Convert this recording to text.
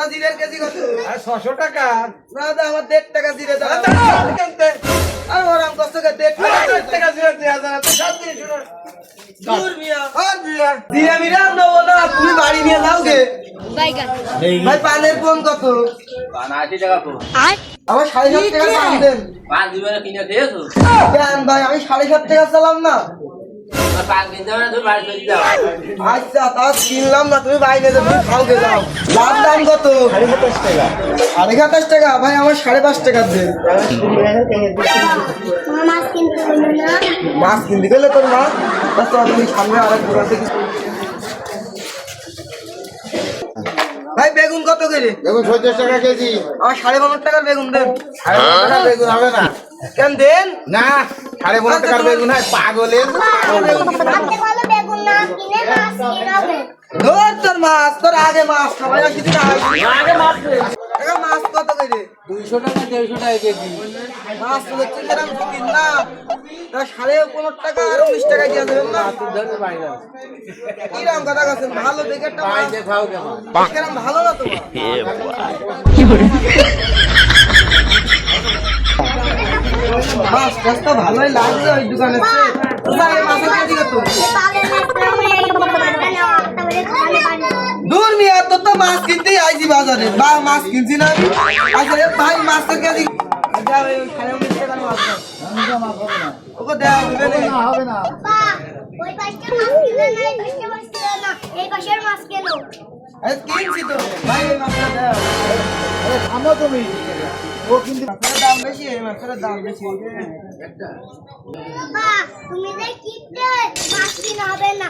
আর ছশো টাকা। না দা আমার টাকা দিলে দাও। কেনতে। আর ওরাম কষ্ট করে টাকা দেড় টাকা দিয়ে দেওয়া যায় তো সব দিয়ে দূর মিয়া। আর বিয়া দিয়ে মিরা না তুমি বাড়ি নিয়ে যাও গে। ভাই পানের ফোন কত? পান আশি টাকা তো। আর? আমার সাড়ে সাত টাকা দাম দেন। পান দিবে কিনে খেয়েছো? কেন ভাই আমি সাড়ে সাত টাকা চালাম না। আচ্ছা তা কিনলাম না তুমি বাইরে তুমি খাও যাও লাভ দাম কত? সাড়ে সাতাশ টাকা। সাড়ে সাতাশ টাকা ভাই আমার সাড়ে পাঁচ টাকা দেন। মাছ কিনতে হলো না মাছ কিনতে গেলে তোর মা? তা তুমি সামনে আরেক দোকান থেকে ভাই বেগুন কত কেজি দেখুন চল্লিশ টাকা কেজি। আমার সাড়ে পনেরো টাকার বেগুন দেন। বেগুন হবে না। কেন দেন? না। সাড়ে পনেরো টাকার বেগুন হয় পাগলের বেগুন না কিনে মাছ কিনাবে ধর তোর মাছ তোর আগে মাছ খাবাই আসি দিন আগে মাছ মাছ কত করে দুইশো টাকা দেড়শো টাকা কেজি। মাছ তো কিন না। তা সাড়ে পনেরো টাকা আর উনিশ টাকা দিয়ে দেবেন না? কীরকম কথা কাছেন ভালো দেখে একটা মাছ। খাও কেমন? কীরকম ভালো না তোমার? টাছটা ভালোই লাগছে ওই দোকানে দূর মিয়া, তোর তো মাছ কিনতেই আইছি বাজারে। বা, মাছ কিনছি না আমি? আচ্ছা ভাই, মাছ তো দাও। ওকে দেওয়া হবে না হবে না ওই পাশটা মাছ কিনে না এই পাশের মাছ কেনো আরে কিনছি তো। ভাই মাছটা দাও থামো তুমি। দাম বেশি দাম বেশি বাবা তুমি যে কিনতে মাছ কিনা না।